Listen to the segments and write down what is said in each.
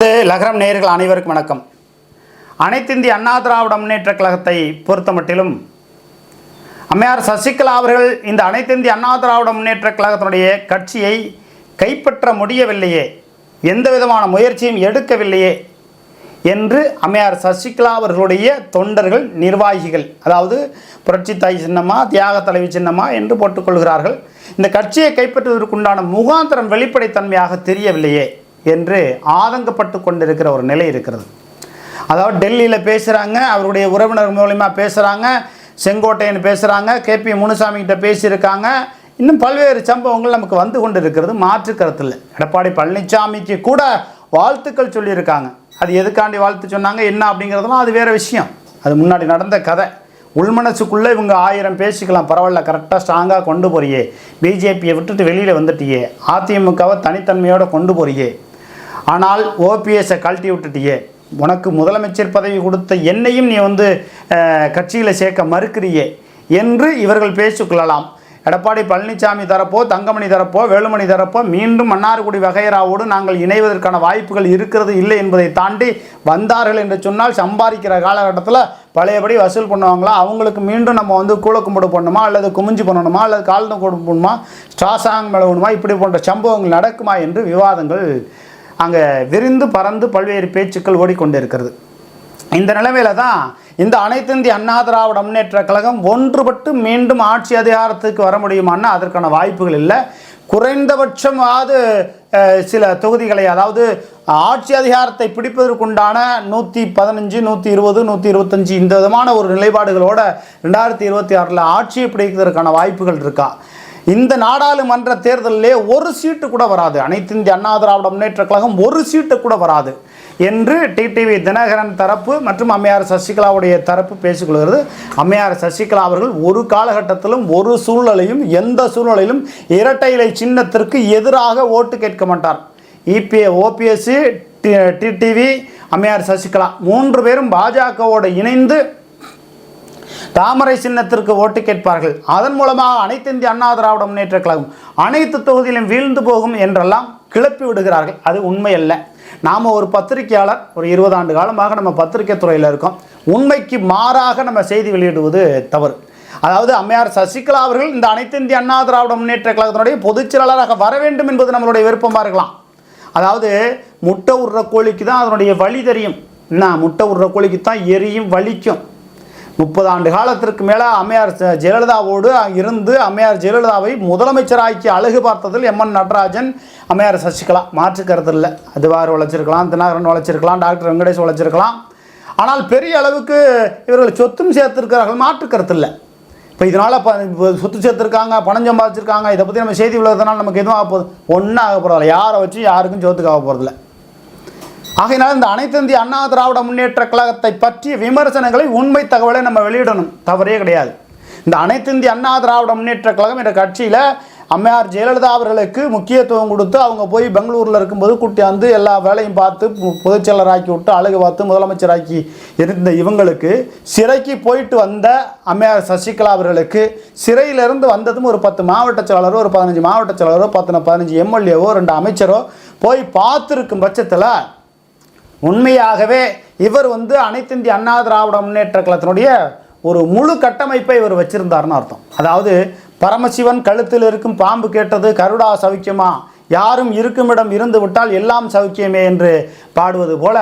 லகரம் நேயர்கள் அனைவருக்கும் வணக்கம். அனைத்திந்திய அண்ணா திராவிட முன்னேற்ற கழகத்தை பொறுத்தமட்டிலும் அம்மையார் சசிகலா அவர்கள் இந்த அனைத்திந்திய அண்ணா திராவிட முன்னேற்ற கழகத்தினுடைய கட்சியை கைப்பற்ற முடியவில்லையே எந்த விதமான முயற்சியும் எடுக்கவில்லையே என்று அம்மையார் சசிகலா அவர்களுடைய தொண்டர்கள் நிர்வாகிகள் அதாவது புரட்சி தாய் சின்னமா தியாக தலைவி சின்னமா என்று போட்டுக்கொள்கிறார்கள் இந்த கட்சியை கைப்பற்றுவதற்குண்டான முகாந்திரம் வெளிப்படைத்தன்மையாக தெரியவில்லையே. என்று ஆதங்கப்பட்டு கொண்டிருக்கிற ஒரு நிலை இருக்கிறது. அதாவது டெல்லியில் பேசுகிறாங்க அவருடைய உறவினர் மூலிமா பேசுகிறாங்க செங்கோட்டையன் பேசுகிறாங்க கேபி முனுசாமி கிட்ட பேசியிருக்காங்க. இன்னும் பல்வேறு சம்பவங்கள் நமக்கு வந்து கொண்டு இருக்கிறது மாற்று கருத்தில் எடப்பாடி பழனிசாமிக்கு கூட வாழ்த்துக்கள் சொல்லியிருக்காங்க. அது எதுக்காண்டி வாழ்த்து சொன்னாங்க என்ன அப்படிங்கிறதுலாம் அது வேறு விஷயம். அது முன்னாடி நடந்த கதை. உள்மனசுக்குள்ளே இவங்க ஆயிரம் பேசிக்கலாம் பரவாயில்ல கரெக்டாக ஸ்ட்ராங்காக கொண்டு போறியே. பிஜேபியை விட்டுட்டு வெளியில் வந்துட்டியே. அதிமுகவை தனித்தன்மையோடு கொண்டு போறியே. ஆனால் ஓபிஎஸ்ஸை கழட்டி விட்டுட்டியே. உனக்கு முதலமைச்சர் பதவி கொடுத்த என்னையும் நீ வந்து கட்சியில் சேர்க்க மறுக்கிறியே என்று இவர்கள் பேசிக்கொள்ளலாம் எடப்பாடி பழனிசாமி தரப்போ தங்கமணி தரப்போ வேலுமணி தரப்போ மீண்டும் மன்னார்குடி வகையராவோடு நாங்கள் இணைவதற்கான வாய்ப்புகள் இருக்கிறது இல்லை என்பதை தாண்டி வந்தார்கள் என்று சொன்னால் சம்பாதிக்கிற காலகட்டத்தில் பழையபடி வசூல் பண்ணுவாங்களா? அவங்களுக்கு மீண்டும் நம்ம வந்து கூலக்கும்பிடு பண்ணணுமா அல்லது குமிஞ்சு பண்ணணுமா அல்லது கால்ந்த கொடுப்பணுமா ஸ்ட்ராசாங் மெளவணுமா இப்படி போன்ற சம்பவங்கள் நடக்குமா என்று விவாதங்கள் அங்கே விரிந்து பறந்து பல்வேறு பேச்சுக்கள் ஓடிக்கொண்டிருக்கிறது. இந்த நிலைமையில தான் இந்த அனைத்து இந்திய அண்ணா திராவிட முன்னேற்ற கழகம் ஒன்றுபட்டு மீண்டும் ஆட்சி அதிகாரத்துக்கு வர முடியுமான்னா அதற்கான வாய்ப்புகள் இல்லை. குறைந்தபட்சமாவது சில தொகுதிகளை அதாவது ஆட்சி அதிகாரத்தை பிடிப்பதற்குண்டான நூற்றி பதினஞ்சு நூற்றி இருபது நூற்றி இருபத்தஞ்சி இந்த விதமான ஒரு நிலைப்பாடுகளோட ரெண்டாயிரத்தி இருபத்தி ஆறில் ஆட்சியை பிடிக்கிறதுக்கான வாய்ப்புகள் இருக்கா? இந்த நாடாளுமன்ற தேர்தலிலே ஒரு சீட்டு கூட வராது. அனைத்து இந்திய அண்ணா திராவிட முன்னேற்ற கழகம் ஒரு சீட்டு கூட வராது என்று டிடிவி தினகரன் தரப்பு மற்றும் அம்மையார் சசிகலாவுடைய தரப்பு பேசிக்கொள்கிறது. அம்மையார் சசிகலா அவர்கள் ஒரு காலகட்டத்திலும் ஒரு சூழ்நிலையும் எந்த சூழ்நிலையிலும் இரட்டை இலை சின்னத்திற்கு எதிராக ஓட்டு கேட்க மாட்டார். இபிஏ ஓபிஎஸ் டிடிவி அம்மையார் சசிகலா மூன்று பேரும் பாஜகவோடு இணைந்து தாமரை சின்னத்திற்கு ஓட்டு கேட்பார்கள். அதன் மூலமாக அனைத்து இந்திய அண்ணா திராவிட முன்னேற்ற கழகம் அனைத்து தொகுதியிலும் வீழ்ந்து போகும் என்றெல்லாம் கிளப்பி விடுகிறார்கள். அது உண்மையல்ல. நாம் ஒரு பத்திரிகையாளர் ஒரு இருபது ஆண்டு காலமாக நம்ம பத்திரிகை துறையில் இருக்கோம். உண்மைக்கு மாறாக நம்ம செய்தி வெளியிடுவது தவறு. அதாவது அம்மையார் சசிகலா அவர்கள் இந்த அனைத்து இந்திய அண்ணா திராவிட முன்னேற்ற கழகத்தினுடைய பொதுச் செயலாளராக வர வேண்டும் என்பது நம்மளுடைய விருப்பமாக இருக்கலாம். அதாவது முட்டை விடுற கோழிக்கு தான் அதனுடைய வழி தெரியும். என்ன? முட்டை விடுற கோழிக்கு தான் எரியும் வலிக்கும். முப்பது ஆண்டு காலத்திற்கு மேலே அம்மையார் ஜெயலலிதாவோடு இருந்து அம்மையார் ஜெயலலிதாவை முதலமைச்சராக்கி அழகு பார்த்ததில் எம்என் நடராஜன் அம்மையார் சசிகலா மாற்று கருத்து இல்லை. அதுவார் உழைச்சிருக்கலாம் தினகரன் உழைச்சிருக்கலாம் டாக்டர் வெங்கடேஷ் உழைச்சிருக்கலாம். ஆனால் பெரிய அளவுக்கு இவர்கள் சொத்தும் சேர்த்திருக்கிறார்கள். மாற்று கருத்து இல்லை. இப்போ இதனால் ப சொத்து சேர்த்துருக்காங்க பணம் சம்பாதிச்சிருக்காங்க இதை பற்றி நம்ம செய்தி உள்ளதுனால நமக்கு எதுவும் ஆக போகுது ஒன்றும் ஆக போகிறதில்ல யாரை வச்சு யாருக்கும் சொத்துக்கு ஆக போகிறதில்ல ஆகையினால் இந்த அனைத்து இந்திய அண்ணா திராவிட முன்னேற்ற கழகத்தை பற்றிய விமர்சனங்களை உண்மை தகவலை நம்ம வெளியிடணும். தவறே கிடையாது. இந்த அனைத்து இந்திய அண்ணா திராவிட முன்னேற்ற கழகம் என்ற கட்சியில் அம்மையார் ஜெயலலிதா அவர்களுக்கு முக்கியத்துவம் கொடுத்து அவங்க போய் பெங்களூரில் இருக்கும்போது கூட்டி எல்லா வேலையும் பார்த்து பொதுச்செயலராக்கி விட்டு அழகு பார்த்து முதலமைச்சராக்கி இருந்த இவங்களுக்கு சிறைக்கு போயிட்டு வந்த அம்மையார் சசிகலா அவர்களுக்கு சிறையிலிருந்து வந்ததும் ஒரு பத்து மாவட்ட செயலாளரோ ஒரு பதினஞ்சு மாவட்ட செயலாளரோ பத்து பதினஞ்சு எம்எல்ஏவோ ரெண்டு அமைச்சரோ போய் பார்த்துருக்கும் பட்சத்தில் உண்மையாகவே இவர் வந்து அனைத்து இந்திய அண்ணா திராவிட முன்னேற்ற கழகத்தினுடைய ஒரு முழு கட்டமைப்பை இவர் வச்சிருந்தார்னு அர்த்தம். அதாவது பரமசிவன் கழுத்தில் இருக்கும் பாம்பு கேட்டது கருடா சவுக்கியமா யாரும் இருக்குமிடம் இருந்து விட்டால் எல்லாம் சௌக்கியமே என்று பாடுவது போல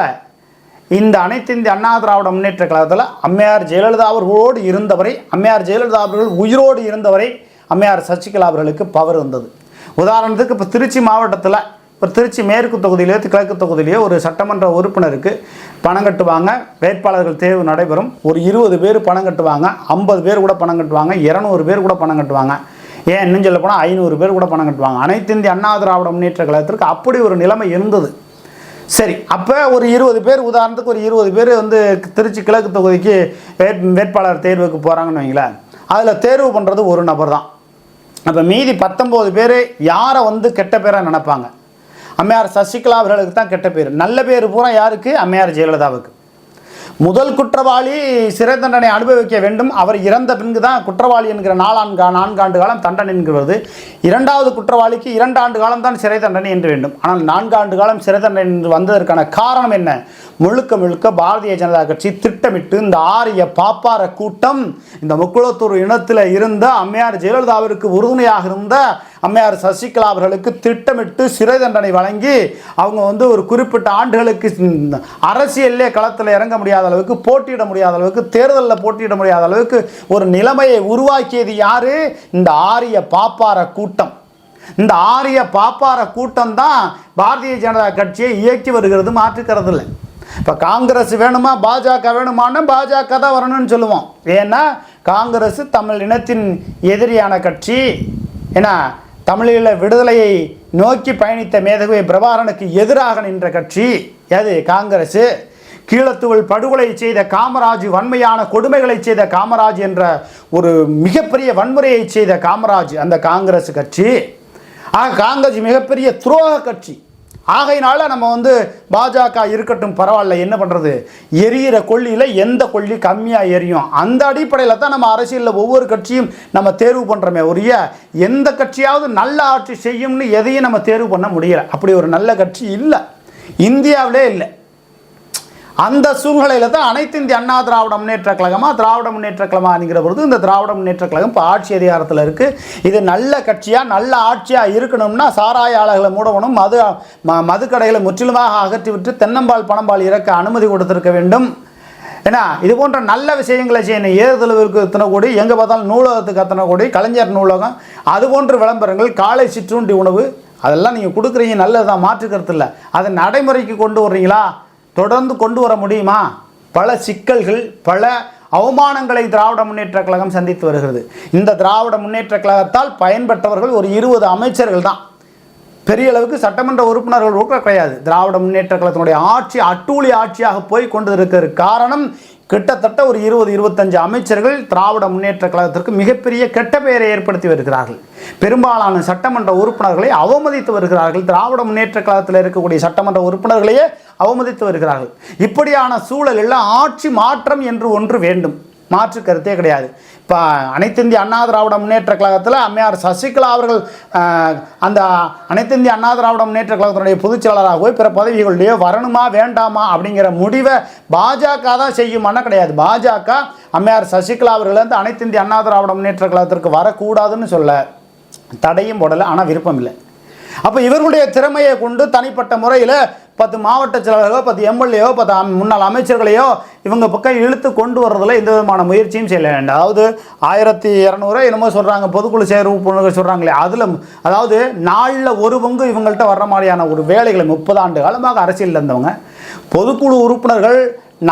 இந்த அனைத்து இந்திய அண்ணா திராவிட முன்னேற்ற கழகத்தில் அம்மையார் ஜெயலலிதா அவர்களோடு இருந்தவரை அம்மையார் ஜெயலலிதா அவர்கள் உயிரோடு இருந்தவரை அம்மையார் சசிகலா அவர்களுக்கு பவர் வந்தது உதாரணத்துக்கு இப்போ திருச்சி மாவட்டத்தில் இப்போ திருச்சி மேற்கு தொகுதியிலேயோ கிழக்கு தொகுதியிலேயோ ஒரு சட்டமன்ற உறுப்பினருக்கு பணம் கட்டுவாங்க. வேட்பாளர்கள் தேர்வு நடைபெறும். ஒரு இருபது பேர் பணம் கட்டுவாங்க. ஐம்பது பேர் கூட பணம் கட்டுவாங்க. இரநூறு பேர் கூட பணம் கட்டுவாங்க. ஏன் இன்னும் சொல்ல போனால் ஐநூறு பேர் கூட பணம் கட்டுவாங்க. அனைத்து இந்திய அண்ணா திராவிட முன்னேற்ற கழகத்திற்கு அப்படி ஒரு நிலைமை இருந்தது. சரி அப்போ ஒரு இருபது பேர் உதாரணத்துக்கு ஒரு இருபது பேர் வந்து திருச்சி கிழக்கு தொகுதிக்கு வேட் வேட்பாளர் தேர்வுக்கு போகிறாங்கன்னு வைங்களேன். அதில் தேர்வு பண்ணுறது ஒரு நபர் தான் அப்போ மீதி பத்தொம்போது பேர் யாரை வந்து கெட்ட பேராக நினப்பாங்க? அம்மையார் சசிகலா அவர்களுக்கு தான் கெட்ட பேர். நல்ல பேர் பூரா யாருக்கு? அம்மையார் ஜெயலலிதாவுக்கு. முதல் குற்றவாளி சிறை தண்டனை அனுபவிக்க வேண்டும். அவர் இறந்த பின்பு தான் குற்றவாளி என்கிற நாலாண்டு நான்காண்டு காலம் தண்டனை என்கிறது. இரண்டாவது குற்றவாளிக்கு இரண்டு ஆண்டு காலம் தான் சிறை தண்டனை என்று வேண்டும். ஆனால் நான்காண்டு காலம் சிறை தண்டனை என்று வந்ததற்கான காரணம் என்ன? முழுக்க முழுக்க பாரதிய ஜனதா கட்சி திட்டமிட்டு இந்த ஆரிய பாப்பார கூட்டம் இந்த முக்குளத்தூர் இனத்தில் இருந்த அம்மையார் ஜெயலலிதாவிற்கு உறுதுணையாக இருந்த அம்மையார் சசிகலா அவர்களுக்கு திட்டமிட்டு சிறை தண்டனை வழங்கி அவங்க வந்து ஒரு குறிப்பிட்ட ஆண்டுகளுக்கு இந்த அரசியல்லே களத்தில் இறங்க முடியாத அளவுக்கு போட்டியிட முடியாத அளவுக்கு தேர்தலில் போட்டியிட முடியாத அளவுக்கு ஒரு நிலைமையை உருவாக்கியது யார்? இந்த ஆரிய பாப்பார கூட்டம். இந்த ஆரிய பாப்பார கூட்டம் தான் பாரதிய ஜனதா கட்சியை இயக்கி வருகிறது மாற்றுக்கிறது இல்லை இப்போ காங்கிரஸ் வேணுமா பாஜக வேணுமான்னு பாஜக தான் வரணும்னு சொல்லுவோம். ஏன்னா காங்கிரஸ் தமிழ் இனத்தின் எதிரியான கட்சி. ஏன்னா தமிழீழ விடுதலையை நோக்கி பயணித்த மேதகுவை பிரபாரனுக்கு எதிராக நின்ற கட்சி அது காங்கிரஸ் கீழத்துவள் படுகொலை செய்த காமராஜ் வன்மையான கொடுமைகளை செய்த காமராஜ் என்ற ஒரு மிகப்பெரிய வன்முறையை செய்த காமராஜ் அந்த காங்கிரஸ் கட்சி. ஆக காங்கிரஸ் மிகப்பெரிய துரோக கட்சி. ஆகையினால நம்ம வந்து பாஜக இருக்கட்டும் பரவாயில்ல என்ன பண்ணுறது எரியிற கொள்ளியில் எந்த கொள்ளி கம்மியாக எரியும்? அந்த அடிப்படையில் தான் நம்ம அரசியலில் ஒவ்வொரு கட்சியும் நம்ம தேர்வு பண்ணுறோமே ஒரிய எந்த கட்சியாவது நல்ல ஆட்சி செய்யும்னு எதையும் நம்ம தேர்வு பண்ண முடியல. அப்படி ஒரு நல்ல கட்சி இல்லை. இந்தியாவிலே இல்லை. அந்த சூழ்நிலையில் தான் அனைத்து இந்திய அண்ணா திராவிட முன்னேற்ற கழகமாக திராவிட முன்னேற்ற கழகமாக அப்படிங்கிற பொழுது இந்த திராவிட முன்னேற்ற கழகம் இப்போ ஆட்சி அதிகாரத்தில் இருக்குது இது நல்ல கட்சியாக நல்ல ஆட்சியாக இருக்கணும்னா சாராய ஆலைகளை மூடணும் மது ம மதுக்கடைகளை முற்றிலுமாக அகற்றிவிட்டு தென்னம்பால் பணம்பால் இறக்க அனுமதி கொடுத்திருக்க வேண்டும். ஏன்னா இது போன்ற நல்ல விஷயங்களை செய்யணும். ஏறுதலுக்கு எத்தனை கோடி எங்கே பார்த்தாலும் நூலகத்துக்கு அத்தனை கோடி கலைஞர் நூலகம் அது போன்ற விளம்பரங்கள் காலை சிற்றுண்டி உணவு அதெல்லாம் நீங்கள் கொடுக்குறீங்க நல்லதுதான் மாற்றுக்கிறது இல்லை. அதை நடைமுறைக்கு கொண்டு வர்றீங்களா? தொடர்ந்து கொண்டு வர முடியுமா? பல சிக்கல்கள் பல அவமானங்களை திராவிட முன்னேற்ற கழகம் சந்தித்து வருகிறது. இந்த திராவிட முன்னேற்ற கழகத்தால் பயன்பெற்றவர்கள் ஒரு இருபது அமைச்சர்கள் தான். பெரிய அளவுக்கு சட்டமன்ற உறுப்பினர்கள் கூட கிடையாது. திராவிட முன்னேற்ற கழகத்தினுடைய ஆட்சி அட்டூழி ஆட்சியாக போய் கொண்டு இருக்கிற காரணம் கிட்டத்தட்ட ஒரு இருபது இருபத்தஞ்சு அமைச்சர்கள் திராவிட முன்னேற்ற கழகத்திற்கு மிகப்பெரிய கெட்ட பெயரை ஏற்படுத்தி வருகிறார்கள். பெரும்பாலான சட்டமன்ற உறுப்பினர்களை அவமதித்து வருகிறார்கள். திராவிட முன்னேற்ற கழகத்தில் இருக்கக்கூடிய சட்டமன்ற உறுப்பினர்களையே அவமதித்து வருகிறார்கள். இப்படியான சூழலில் ஆட்சி மாற்றம் என்று ஒன்று வேண்டும். மாற்று கருத்தே கிடையாது. இப்போ அனைத்திந்திய அண்ணா திராவிட முன்னேற்ற கழகத்தில் அம்மையார் சசிகலா அவர்கள் அந்த அனைத்திந்திய அண்ணா திராவிட முன்னேற்ற கழகத்தினுடைய பொதுச் செயலாளராகவோ பிற பதவிகளிலேயோ வரணுமா வேண்டாமா அப்படிங்கிற முடிவை பாஜக தான் செய்யுமானா கிடையாது. பாஜக அம்மையார் சசிகலா அவர்கள் வந்து அனைத்திந்திய அண்ணா திராவிட முன்னேற்ற கழகத்திற்கு வரக்கூடாதுன்னு சொல்ல தடையும் போடலை ஆனால் விருப்பம் இல்லை. அப்போ இவர்களுடைய திறமையை கொண்டு தனிப்பட்ட முறையில் பத்து மாவட்ட செயலாளர்களோ பத்து எம்எல்ஏயோ பத்து முன்னாள் அமைச்சர்களையோ இவங்க பக்கம் இழுத்து கொண்டு வர்றதுல எந்த விதமான முயற்சியும் செய்யல. அதாவது ஆயிரத்தி இரநூறு என்னமோ சொல்கிறாங்க பொதுக்குழு சேர்வு சொல்கிறாங்களே அதில் அதாவது நாளில் ஒரு பங்கு இவங்கள்ட்ட வர்ற மாதிரியான ஒரு வேலைகளை முப்பது ஆண்டு காலமாக அரசியலில் இருந்தவங்க பொதுக்குழு உறுப்பினர்கள்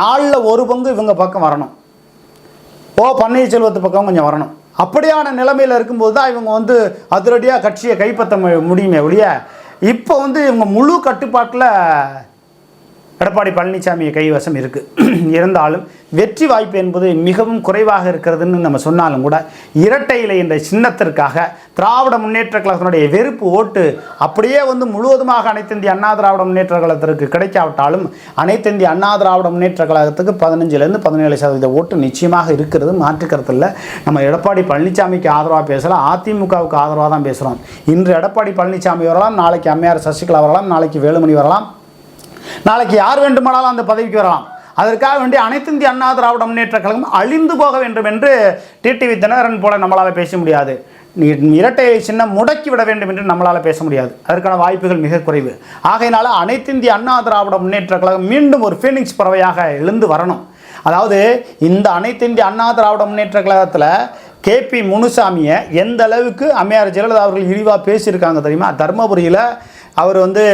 நாளில் ஒரு பங்கு இவங்க பக்கம் வரணும். ஓ பன்னீர்செல்வத்து பக்கம் கொஞ்சம் வரணும். அப்படியான நிலைமையில் இருக்கும்போது தான் இவங்க வந்து அதிரடியாக கட்சியை கைப்பற்ற முடியுமே ஒழிய இப்போ வந்து இவங்க முழு கட்டுப்பாட்டில் எடப்பாடி பழனிசாமி கைவசம் இருக்குது இருந்தாலும் வெற்றி வாய்ப்பு என்பது மிகவும் குறைவாக இருக்கிறதுன்னு நம்ம சொன்னாலும் கூட இரட்டை இலை என்ற சின்னத்திற்காக திராவிட முன்னேற்ற கழகத்தினுடைய வெறுப்பு ஓட்டு அப்படியே வந்து முழுவதுமாக அனைத்திந்திய அண்ணா திராவிட முன்னேற்ற கழகத்திற்கு கிடைக்காவிட்டாலும் அனைத்திந்திய அண்ணா திராவிட முன்னேற்ற கழகத்துக்கு பதினஞ்சுலேருந்து பதினேழு சதவீத ஓட்டு நிச்சயமாக இருக்கிறது. மாற்றுக்கிறதில்ல நம்ம எடப்பாடி பழனிசாமிக்கு ஆதரவாக பேசலாம் அதிமுகவுக்கு ஆதரவாக தான் பேசுகிறோம் இன்று எடப்பாடி பழனிசாமி வரலாம் நாளைக்கு அம்மையார் சசிகலா வரலாம் நாளைக்கு வேலுமணி வரலாம் நாளைக்கு யார் வேண்டுமானாலும் அந்த பதவிக்கு வரலாம். அதற்காக வேண்டி அனைத்து இந்திய அண்ணா திராவிட முன்னேற்ற கழகம் அழிந்து போக வேண்டும் என்று டிடிவி தினகரன் போல நம்மளால் பேச முடியாது. நீ இரட்டை சின்னம் முடக்கி விட வேண்டும் என்று நம்மளால் பேச முடியாது. அதற்கான வாய்ப்புகள் மிக குறைவு. ஆகையினால அனைத்து இந்திய அண்ணா திராவிட முன்னேற்ற கழகம் மீண்டும் ஒரு ஃபீனிக்ஸ் பறவையாக எழுந்து வரணும். அதாவது இந்த அனைத்து இந்திய அண்ணா திராவிட முன்னேற்ற கழகத்தில் கேபி முனுசாமியை எந்த அளவுக்கு அம்மையார் ஜெயலலிதா அவர்கள் இழிவாக பேசியிருக்காங்க தெரியுமா? தருமபுரியில் அவர் வந்து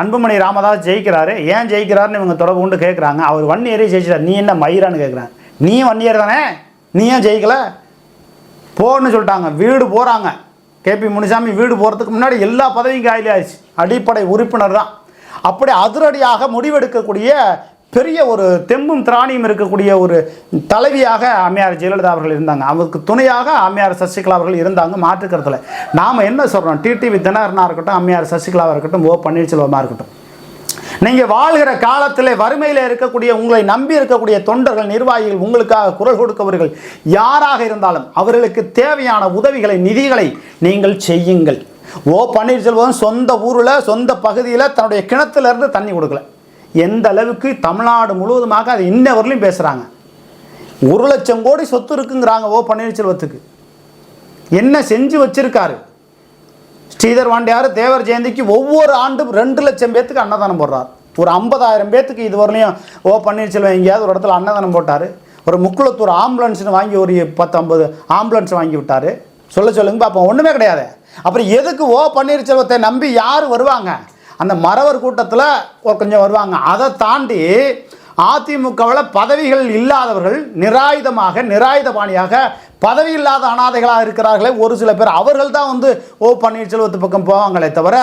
அன்புமணி ராமதாஸ் ஜெயிக்கிறாரு. ஏன் ஜெயிக்கிறாருன்னு இவங்க தொடர்பு கொண்டு கேட்குறாங்க அவர் ஒன் இயரே ஜெயிச்சிட்டார். நீ என்ன மயிரான்னு கேட்குறாங்க நீ ஒன் இயர் தானே? நீ ஏன் ஜெயிக்கல? போன்னு சொல்லிட்டாங்க. வீடு போகிறாங்க கேபி முனுசாமி வீடு போகிறதுக்கு முன்னாடி எல்லா பதவியும் காயிலே ஆயிடுச்சு அடிப்படை உறுப்பினர் தான் அப்படி அதிரடியாக முடிவெடுக்கக்கூடிய பெரிய ஒரு தெம்பும் திராணியும் இருக்கக்கூடிய ஒரு தலைவியாக அம்மையார் ஜெயலலிதா அவர்கள் இருந்தாங்க. அவருக்கு துணையாக அம்மையார் சசிகலா அவர்கள் இருந்தாங்க மாற்றுக்கிறதுல நாம் என்ன சொல்கிறோம் டிடிவி தினகரனாக இருக்கட்டும் அம்மையார் சசிகலாவாக இருக்கட்டும் ஓ பன்னீர்செல்வமாக இருக்கட்டும். நீங்கள் வாழ்கிற காலத்தில் வறுமையில் இருக்கக்கூடிய உங்களை நம்பி இருக்கக்கூடிய தொண்டர்கள் நிர்வாகிகள் உங்களுக்காக குரல் கொடுக்கவர்கள் யாராக இருந்தாலும் அவர்களுக்கு தேவையான உதவிகளை நிதிகளை நீங்கள் செய்யுங்கள். ஓ பன்னீர்செல்வம் சொந்த ஊரில் சொந்த பகுதியில் தன்னுடைய கிணத்துலேருந்து தண்ணி கொடுக்கல. எந்த அளவுக்கு தமிழ்நாடு முழுவதுமாக அது இன்ன வரலையும் பேசுகிறாங்க ஒரு லட்சம் கோடி சொத்து இருக்குங்கிறாங்க ஓ பன்னீர்செல்வத்துக்கு. என்ன செஞ்சு வச்சிருக்காரு? ஸ்ரீதர் வாண்டியார் தேவர் ஜெயந்திக்கு ஒவ்வொரு ஆண்டும் ரெண்டு லட்சம் பேத்துக்கு அன்னதானம் போடுறார். ஒரு ஐம்பதாயிரம் பேத்துக்கு வரலையும் ஓ பன்னீர்செல்வம் எங்கேயாவது ஒரு இடத்துல அன்னதானம் போட்டார். ஒரு முக்குளத்தூர் ஆம்புலன்ஸ்னு வாங்கி ஒரு பத்து ஐம்பது ஆம்புலன்ஸ் வாங்கி விட்டார். சொல்ல சொல்லுங்க பார்ப்போம் ஒன்றுமே கிடையாது. அப்புறம் எதுக்கு ஓ பன்னீர்செல்வத்தை நம்பி யார் வருவாங்க? அந்த மறவர் கூட்டத்தில் ஒரு கொஞ்சம் வருவாங்க. அதை தாண்டி அதிமுகவில் பதவிகள் இல்லாதவர்கள் நிராயுதமாக நிராயுதபாணியாக பதவி இல்லாத அனாதைகளாக இருக்கிறார்களே ஒரு சில பேர் அவர்கள் தான் வந்து ஓ பன்னீர்செல்வத்து பக்கம் போவாங்களே தவிர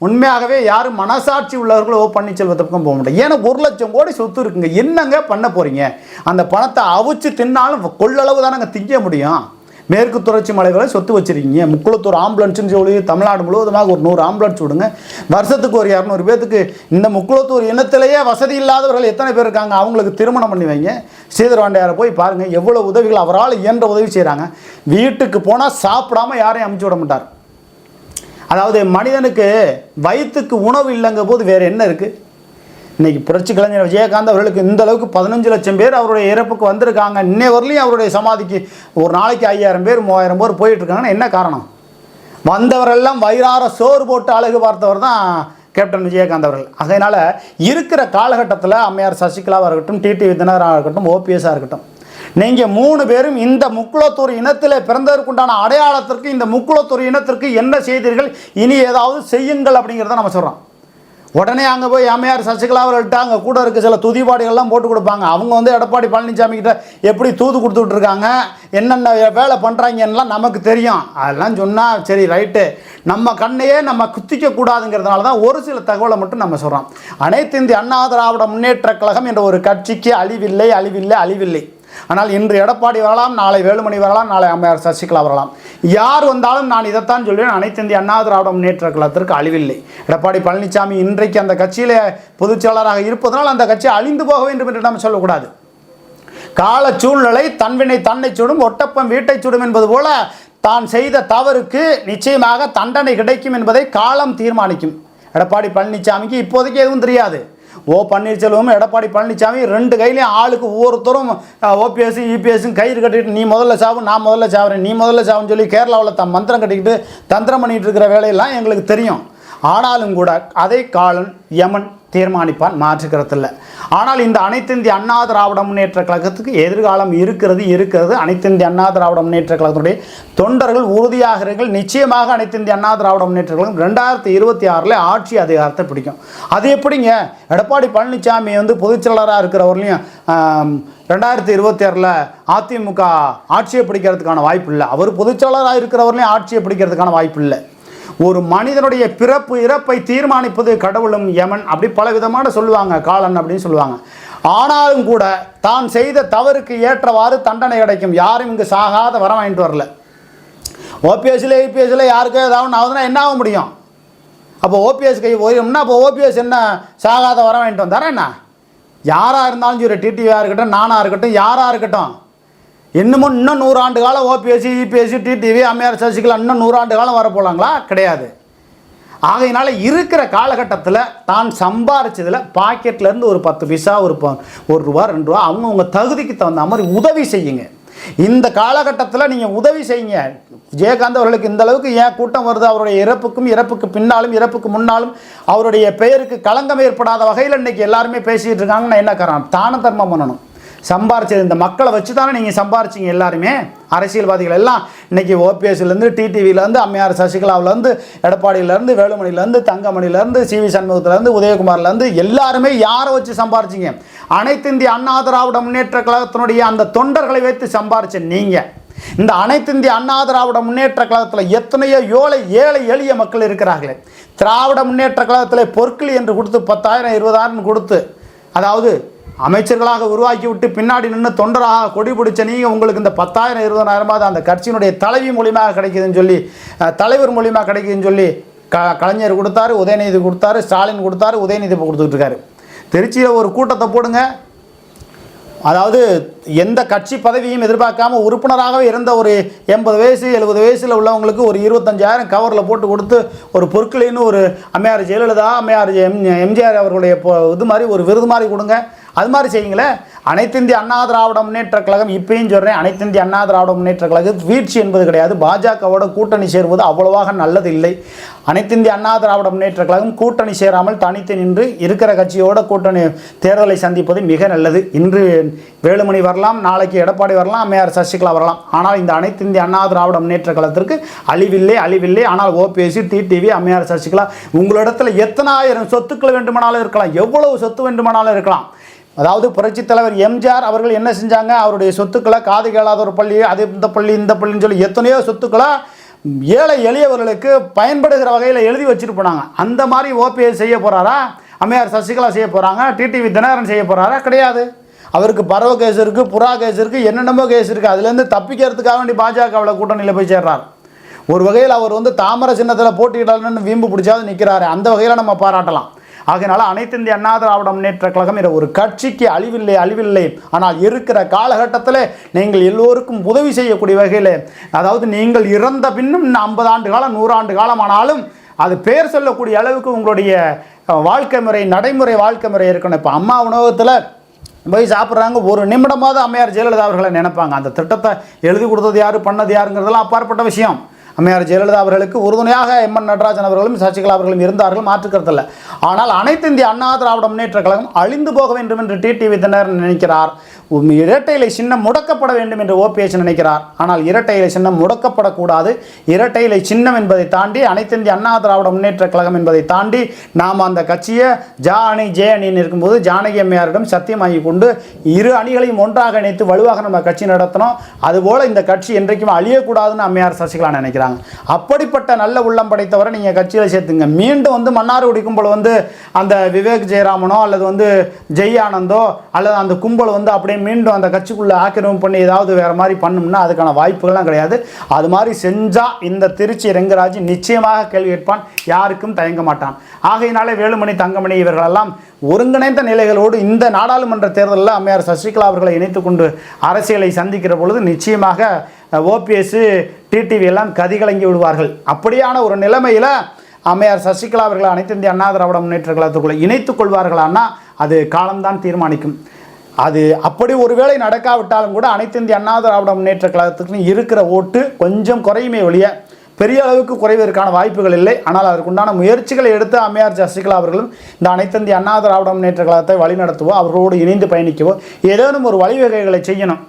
உண்மையாகவே யாரும் மனசாட்சி உள்ளவர்கள் ஓ பன்னீர்செல்வத்து பக்கம் போக முடியாது ஏன்னா ஒரு லட்சம் கோடி சொத்து இருக்குங்க. என்னங்க பண்ண போகிறீங்க அந்த பணத்தை அவிச்சு தின்னாலும் கொள்ளளவு தானங்க திங்க முடியும். மேற்கு தொடர்ச்சி மலைகளை சொத்து வச்சிருக்கீங்க. முக்குளத்தூர் ஆம்புலன்ஸ்னு சொல்லி தமிழ்நாடு முழுவதுமாக ஒரு நூறு ஆம்புலன்ஸ் விடுங்க. வருஷத்துக்கு ஒரு இரநூறு பேத்துக்கு இந்த முக்குளத்தூர் இனத்திலேயே வசதி இல்லாதவர்கள் எத்தனை பேர் இருக்காங்க? அவங்களுக்கு திருமணம் பண்ணி வைங்க. சீதரவாண்டையாரை போய் பாருங்கள் எவ்வளோ உதவிகள் அவரால் இயன்ற உதவி செய்கிறாங்க வீட்டுக்கு போனால் சாப்பிடாம யாரையும் அமுச்சு விட மாட்டார். அதாவது மனிதனுக்கு வயிற்றுக்கு உணவு இல்லைங்க போது வேறு என்ன இருக்குது இன்னைக்கு புரட்சி கலைஞர் விஜயகாந்த் அவர்களுக்கு இந்த அளவுக்கு பதினஞ்சு லட்சம் பேர் அவருடைய இறப்புக்கு வந்திருக்காங்க. இன்னை வரலையும் அவருடைய சமாதிக்கு ஒரு நாளைக்கு ஐயாயிரம் பேர் மூவாயிரம் பேர் போயிட்டுருக்காங்கன்னா என்ன காரணம்? வந்தவரெல்லாம் வயிறார சோறு போட்டு அழகு பார்த்தவர் தான் கேப்டன் விஜயகாந்த் அவர்கள். அதனால் இருக்கிற காலகட்டத்தில் அம்மையார் சசிகலாவாக இருக்கட்டும் டிடி தினகராக இருக்கட்டும் ஓபிஎஸ்ஸாக இருக்கட்டும் நீங்கள் மூணு பேரும் இந்த முக்குளத்தூர் இனத்தில் பிறந்ததற்குண்டான அடையாளத்திற்கு இந்த முக்குளத்தூர் இனத்திற்கு என்ன செய்தீர்கள்? இனி ஏதாவது செய்யுங்கள் அப்படிங்கிறத நம்ம சொல்கிறோம் உடனே அங்கே போய் அம்மையார் சசிகலா அவர்கள்ட்ட அங்கே கூட இருக்க சில துதிபாடிகள்லாம் போட்டு கொடுப்பாங்க. அவங்க வந்து எடப்பாடி பழனிசாமி கிட்ட எப்படி தூது கொடுத்துட்டு இருக்காங்க? என்னென்ன வேலை பண்ணுறாங்கன்னெலாம் நமக்கு தெரியும். அதெல்லாம் சொன்னால் சரி ரைட்டு. நம்ம கண்ணையே நம்ம குத்திக்க கூடாதுங்கிறதுனால தான் ஒரு சில தகவலை மட்டும் நம்ம சொல்கிறோம் அனைத்து இந்திய அண்ணா திராவிட முன்னேற்ற கழகம் என்ற ஒரு கட்சிக்கு அழிவில்லை அழிவில்லை அழிவில்லை. ஆனால் இன்று எடப்பாடி வரலாம் நாளை வேலுமணி வரலாம் நாளை அம்மையார் சசிகலா வரலாம். யார் வந்தாலும் நான் இதைத்தான் சொல்கிறேன் அனைத்து இந்திய அண்ணா திராவிட முன்னேற்ற கழகத்திற்கு அழிவில்லை. எடப்பாடி பழனிசாமி இன்றைக்கு அந்த கட்சியில் பொதுச் செயலாளராக இருப்பதனால் அந்த கட்சி அழிந்து போக வேண்டும் என்று நாம் சொல்லக்கூடாது. கால சூழ்நிலை தன்வினை தன்னை சுடும் ஒட்டப்பம் வீட்டை சுடும் என்பது போல தான் செய்த தவறுக்கு நிச்சயமாக தண்டனை கிடைக்கும் என்பதை காலம் தீர்மானிக்கும். எடப்பாடி பழனிசாமிக்கு இப்போதைக்கு எதுவும் தெரியாது. ஓ பன்னீர்செல்வம் எடப்பாடி பழனிசாமி ரெண்டு கையிலையும் ஆளுக்கு ஒவ்வொருத்தரும் ஓபிஎஸ் இபிஎஸ்ஸும் கயிறு கட்டிட்டு நீ முதல்ல சாவு நான் முதல்ல சாவுறேன் நீ முதல்ல சாவுன்னு சொல்லி கேரளாவில் த மந்திரம் கட்டிக்கிட்டு தந்திரம் பண்ணிகிட்டு இருக்கிற வேலையெல்லாம் எங்களுக்கு தெரியும். ஆனாலும் கூட அதே காலன் யமன் தீர்மானிப்பான் மாற்றுக்கிறதில்ல. ஆனால் இந்த அனைத்து இந்திய அண்ணா திராவிட முன்னேற்ற கழகத்துக்கு எதிர்காலம் இருக்கிறது இருக்கிறது. அனைத்திந்திய அண்ணா திராவிட முன்னேற்ற கழகத்துடைய தொண்டர்கள் உறுதியாகிறீர்கள். நிச்சயமாக அனைத்து இந்திய அண்ணா திராவிட முன்னேற்ற கழகம் ரெண்டாயிரத்தி இருபத்தி ஆறில் ஆட்சி அதிகாரத்தை பிடிக்கும். அது எப்படிங்க? எடப்பாடி பழனிசாமி வந்து பொதுச் செயலாளராக இருக்கிறவர்களையும் ரெண்டாயிரத்தி இருபத்தி ஆறில் அதிமுக ஆட்சியை பிடிக்கிறதுக்கான வாய்ப்பு இல்லை. அவர் பொதுச்செயலராக இருக்கிறவர்களையும் ஆட்சியை பிடிக்கிறதுக்கான வாய்ப்பு இல்லை. ஒரு மனிதனுடைய பிறப்பு இறப்பை தீர்மானிப்பது கடவுளும் யமன் அப்படி பல விதமான சொல்லுவாங்க காலன் அப்படின்னு சொல்லுவாங்க. ஆனாலும் கூட தான் செய்த தவறுக்கு ஏற்றவாறு தண்டனை கிடைக்கும் யாரும் இங்கு சாகாத வர வாங்கிட்டு வரல. ஓபிஎஸ்ல ஏபிஎஸ்சில் யாருக்கோ ஏதாவது ஆகுதுன்னா என்ன ஆக முடியும்? அப்போ ஓபிஎஸ் கை போயிடும்னா அப்போ ஓபிஎஸ் என்ன சாகாத வர வாங்கிட்டு வந்தாரா என்ன? யாராக இருந்தாலும் சரி டிடிவியாக இருக்கட்டும் நானாக இருக்கட்டும் யாராக இருக்கட்டும் இன்னமும் இன்னும் நூறாண்டு காலம் ஓபிஎஸ்சி இபிஎஸ்சி டிடிவி அம்மையார் சசிகலா இன்னும் நூறாண்டு காலம் வர போகலாங்களா கிடையாது. ஆகையினால இருக்கிற காலகட்டத்தில் தான் சம்பாரிச்சதில் பாக்கெட்லேருந்து ஒரு பத்து பைசா ஒரு ப ஒரு ரூபா ரெண்டு ரூபா அவங்கவுங்க தகுதிக்கு தகுந்த மாதிரி உதவி செய்யுங்க. இந்த காலகட்டத்தில் நீங்கள் உதவி செய்யுங்க. விஜயகாந்த் அவர்களுக்கு இந்த அளவுக்கு ஏன் கூட்டம் வருது? அவருடைய இறப்புக்கும் இறப்புக்கு பின்னாலும் இறப்புக்கு முன்னாலும் அவருடைய பெயருக்கு களங்கம் ஏற்படாத வகையில் இன்றைக்கி எல்லாருமே பேசிகிட்டு இருக்காங்கன்னா என்ன காரணம் தான தர்மம் பண்ணணும். சம்பாரிச்சது. இந்த மக்களை வச்சு தானே நீங்கள் சம்பாரிச்சிங்க எல்லாருமே. அரசியல்வாதிகள் எல்லாம். இன்றைக்கி ஓபிஎஸ்லேருந்து டிடிவிலேருந்து அம்மையார் சசிகலாவிலேருந்து எடப்பாடியிலேருந்து வேலுமணிலேருந்து தங்கமணிலேருந்து சி வி சண்முகத்துலேருந்து உதயகுமார்லேருந்து எல்லாருமே யாரை வச்சு சம்பாரிச்சிங்க? அனைத்து இந்திய அண்ணா திராவிட முன்னேற்ற கழகத்தினுடைய அந்த தொண்டர்களை வைத்து சம்பாரிச்ச நீங்கள் இந்த அனைத்து இந்திய அண்ணா திராவிட முன்னேற்ற கழகத்தில் எத்தனையோ ஏழை ஏழை எளிய மக்கள் இருக்கிறார்களே. திராவிட முன்னேற்ற கழகத்தில் பொற்களி என்று கொடுத்து பத்தாயிரம் இருபதாயிரம் கொடுத்து அதாவது அமைச்சர்களாக உருவாக்கி விட்டு பின்னாடி நின்று தொண்டராக கொடி பிடிச்ச நீங்கள் உங்களுக்கு இந்த பத்தாயிரம் இருபதாயிரமாவது அந்த கட்சியினுடைய தலைவி மூலியமாக கிடைக்குதுன்னு சொல்லி தலைவர் மூலியமாக கிடைக்குதுன்னு சொல்லி க கலைஞர் கொடுத்தாரு உதயநிதி கொடுத்தாரு ஸ்டாலின் கொடுத்தாரு உதயநிதி இப்போ கொடுத்துட்ருக்காரு. திருச்சியில் ஒரு கூட்டத்தை போடுங்க. அதாவது எந்த கட்சி பதவியும் எதிர்பார்க்காம உறுப்பினராகவே இருந்த ஒரு எண்பது வயசு எழுபது வயசில் உள்ளவங்களுக்கு ஒரு இருபத்தஞ்சாயிரம் கவரில் போட்டு கொடுத்து ஒரு பொருட்களின்னு ஒரு அம்மையார் ஜெயலலிதா அம்மையார் எம் எம்ஜிஆர் அவர்களுடைய இது மாதிரி ஒரு விருது மாதிரி கொடுங்க. அது மாதிரி செய்யுங்களேன் அனைத்து இந்திய அண்ணா திராவிட முன்னேற்ற கழகம் இப்பயும் சொல்கிறேன் அனைத்து இந்திய அண்ணா திராவிட முன்னேற்ற கழகம் வீழ்ச்சி என்பது கிடையாது. பாஜகவோட கூட்டணி சேருவது அவ்வளவாக நல்லது இல்லை அனைத்து இந்திய அண்ணா திராவிட முன்னேற்ற கழகம் கூட்டணி சேராமல் தனித்து நின்று இருக்கிற கட்சியோட கூட்டணி தேர்தலை சந்திப்பது மிக நல்லது. இன்று வேலுமணி வரலாம் நாளைக்கு எடப்பாடி வரலாம் அம்மையார் சசிகலா வரலாம். ஆனால் இந்த அனைத்து இந்திய அண்ணா திராவிட முன்னேற்ற கழகத்திற்கு அழிவில்லை அழிவில்லை. ஆனால் ஓபிஎஸ்சி டிடிவி அம்மையார் சசிகலா உங்களிடத்தில் எத்தனாயிரம் சொத்துக்கள் வேண்டுமானாலும் இருக்கலாம் எவ்வளவு சொத்து வேண்டுமானாலும் இருக்கலாம். அதாவது புரட்சித் தலைவர் எம்ஜிஆர் அவர்கள் என்ன செஞ்சாங்க? அவருடைய சொத்துக்களை காது கேளாத ஒரு பள்ளி அது இந்த பள்ளி இந்த பள்ளின்னு சொல்லி எத்தனையோ சொத்துக்களை ஏழை எளியவர்களுக்கு பயன்படுகிற வகையில் எழுதி வச்சுட்டு போனாங்க. அந்த மாதிரி ஓபிஎஸ் செய்ய போகிறாரா அம்மையார் சசிகலா செய்ய போகிறாங்க டிடிவி தினகரன் செய்ய போகிறாரா கிடையாது. அவருக்கு பறவ கேஸ் இருக்குது புறா கேஸ் இருக்குது என்னென்னமோ கேஸ் இருக்குது அதுலேருந்து தப்பிக்கிறதுக்காக வேண்டி பாஜகவில் கூட்டணியில் போய் சேர்றார். ஒரு வகையில் அவர் வந்து தாமரை சின்னத்தில் போட்டியிடலன்னு வீம்பு பிடிச்சாது நிற்கிறாரு அந்த வகையில் நம்ம பாராட்டலாம். ஆகையினால அனைத்து இந்திய அண்ணா திராவிட முன்னேற்ற கழகம் என்ற ஒரு கட்சிக்கு அழிவில்லை அழிவில்லை. ஆனால் இருக்கிற காலகட்டத்தில் நீங்கள் எல்லோருக்கும் உதவி செய்யக்கூடிய வகையில் அதாவது நீங்கள் இறந்த பின்னும் ஐம்பது ஆண்டு காலம் நூறாண்டு காலமானாலும் அது பெயர் சொல்லக்கூடிய அளவுக்கு உங்களுடைய வாழ்க்கை முறை நடைமுறை வாழ்க்கை முறை இருக்கணும். இப்போ அம்மா உணவகத்தில் போய் சாப்பிட்றாங்க ஒரு நிமிடமாவது அம்மையார் ஜெயலலிதா அவர்களை நினைப்பாங்க. அந்த திட்டத்தை எழுதி கொடுத்தது யார் பண்ணது யாருங்கிறதெல்லாம் அப்பாற்பட்ட விஷயம். அம்மையார் ஜெயலலிதா அவர்களுக்கு உறுதுணையாக எம் என் நடராஜன் அவர்களும் சசிகலா அவர்களும் இருந்தார்கள் மாற்றுக்கருத்தில் ஆனால் அனைத்து இந்திய அண்ணா திராவிட முன்னேற்ற கழகம் அழிந்து போக வேண்டும் என்று டிடிவி தினர் நினைக்கிறார். இரட்டை இலை சின்னம் முடக்கப்பட வேண்டும் என்று ஓபிஎஸ் நினைக்கிறார். ஆனால் இரட்டை இலை சின்னம் முடக்கப்படக்கூடாது. இரட்டை இலை சின்னம் என்பதை தாண்டி அனைத்து இந்திய அண்ணா திராவிட முன்னேற்ற கழகம் என்பதை தாண்டி நாம் அந்த கட்சியை ஜா அணி ஜே அணின்னு இருக்கும்போது ஜானகி அம்மையாரிடம் சத்தியமாகி கொண்டு இரு அணிகளையும் ஒன்றாக இணைத்து வலுவாக நம்ம கட்சி நடத்தணும். அதுபோல் இந்த கட்சி என்றைக்கும் அழியக்கூடாதுன்னு அம்மையார் சசிகலா நினைக்கிறார். செய்கிறாங்க. அப்படிப்பட்ட நல்ல உள்ளம் படைத்தவரை நீங்கள் கட்சியில் சேர்த்துங்க. மீண்டும் வந்து மன்னார்குடி கும்பல் வந்து அந்த விவேக் ஜெயராமனோ அல்லது வந்து ஜெய் ஆனந்தோ அல்லது அந்த கும்பல் வந்து அப்படியே மீண்டும் அந்த கட்சிக்குள்ளே ஆக்கிரமிப்பு பண்ணி ஏதாவது வேறு மாதிரி பண்ணோம்னா அதுக்கான வாய்ப்புகள்லாம் கிடையாது. அது மாதிரி செஞ்சால் இந்த திருச்சி ரெங்கராஜ் நிச்சயமாக கேள்வி கேட்பான். யாருக்கும் தயங்க மாட்டான். ஆகையினாலே வேலுமணி தங்கமணி இவர்களெல்லாம் ஒருங்கிணைந்த நிலைகளோடு இந்த நாடாளுமன்ற தேர்தலில் அம்மையார் சசிகலா அவர்களை இணைத்துக்கொண்டு அரசியலை சந்திக்கிற பொழுது நிச்சயமாக ஓபிஎஸ் டிடிவி எல்லாம் கதிகலங்கி விடுவார்கள். அப்படியான ஒரு நிலைமையில் அம்மையார் சசிகலா அவர்கள் அனைத்து இந்திய அண்ணா திராவிட முன்னேற்ற கழகத்துக்குள்ளே இணைத்துக் கொள்வார்களான்னா அது காலம்தான் தீர்மானிக்கும். அது அப்படி ஒருவேளை நடக்காவிட்டாலும் கூட அனைத்து இந்திய அண்ணா திராவிட முன்னேற்ற கழகத்துக்கு இருக்கிற ஓட்டு கொஞ்சம் குறையுமே ஒழிய பெரிய அளவுக்கு குறைவதற்கான வாய்ப்புகள் இல்லை. ஆனால் அதற்குண்டான முயற்சிகளை எடுத்து அம்மையார் சசிகலா அவர்களும் இந்த அனைத்து இந்திய அண்ணா திராவிட முன்னேற்ற கழகத்தை வழிநடத்துவோ அவர்களோடு இணைந்து பயணிக்கவோ ஏதேனும் ஒரு வழிவகைகளை செய்யணும்.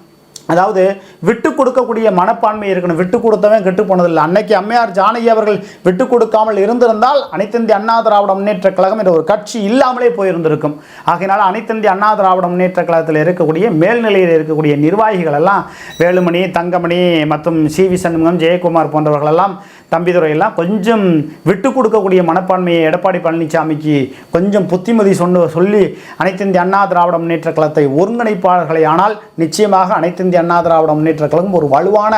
அதாவது விட்டு கொடுக்கக்கூடிய மனப்பான்மை இருக்கணும். விட்டு கொடுத்தவன் கெட்டு போனதில்லை. அன்னைக்கு அம்மையார் ஜானகி அவர்கள் விட்டு கொடுக்காமல் இருந்திருந்தால் அனைத்திந்திய அண்ணா திராவிட முன்னேற்ற கழகம் என்ற ஒரு கட்சி இல்லாமலே போயிருந்திருக்கும். ஆகையினால அனைத்திந்திய அண்ணா திராவிட முன்னேற்ற கழகத்தில் இருக்கக்கூடிய மேல்நிலையில் இருக்கக்கூடிய நிர்வாகிகள் எல்லாம் வேலுமணி தங்கமணி மற்றும் சி வி சண்முகம் ஜெயக்குமார் போன்றவர்களெல்லாம் தம்பிதுரையெல்லாம் கொஞ்சம் விட்டு கொடுக்கக்கூடிய மனப்பான்மையை எடப்பாடி பழனிசாமிக்கு கொஞ்சம் புத்திமதி சொன்ன சொல்லி அனைத்திந்திய அண்ணா திராவிட முன்னேற்ற கழகத்தை ஒருங்கிணைப்பாளர்களை. ஆனால் நிச்சயமாக அனைத்திந்திய அண்ணா திராவிட முன்னேற்ற கழகம் ஒரு வலுவான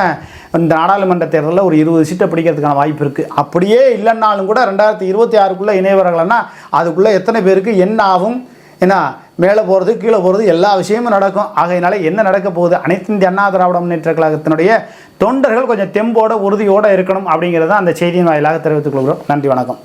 இந்த நாடாளுமன்ற தேர்தலில் ஒரு இருபது சீட்டை பிடிக்கிறதுக்கான வாய்ப்பு இருக்குது அப்படியே இல்லைன்னாலும் கூட ரெண்டாயிரத்தி இருபத்தி ஆறுக்குள்ளே இணையவர்கள்னா அதுக்குள்ளே எத்தனை பேருக்கு என்ன ஆகும்? ஏன்னா மேலே போகிறது கீழே போகிறது எல்லா விஷயமும் நடக்கும். ஆகையினால என்ன நடக்க போகுது? அனைத்து இந்திய அண்ணா திராவிட முன்னேற்ற கழகத்தினுடைய தொண்டர்கள் கொஞ்சம் தெம்போட உறுதியோடு இருக்கணும் அப்படிங்கிறத அந்த செய்தியின் வாயிலாக தெரிவித்துக் கொள்கிறோம். நன்றி வணக்கம்.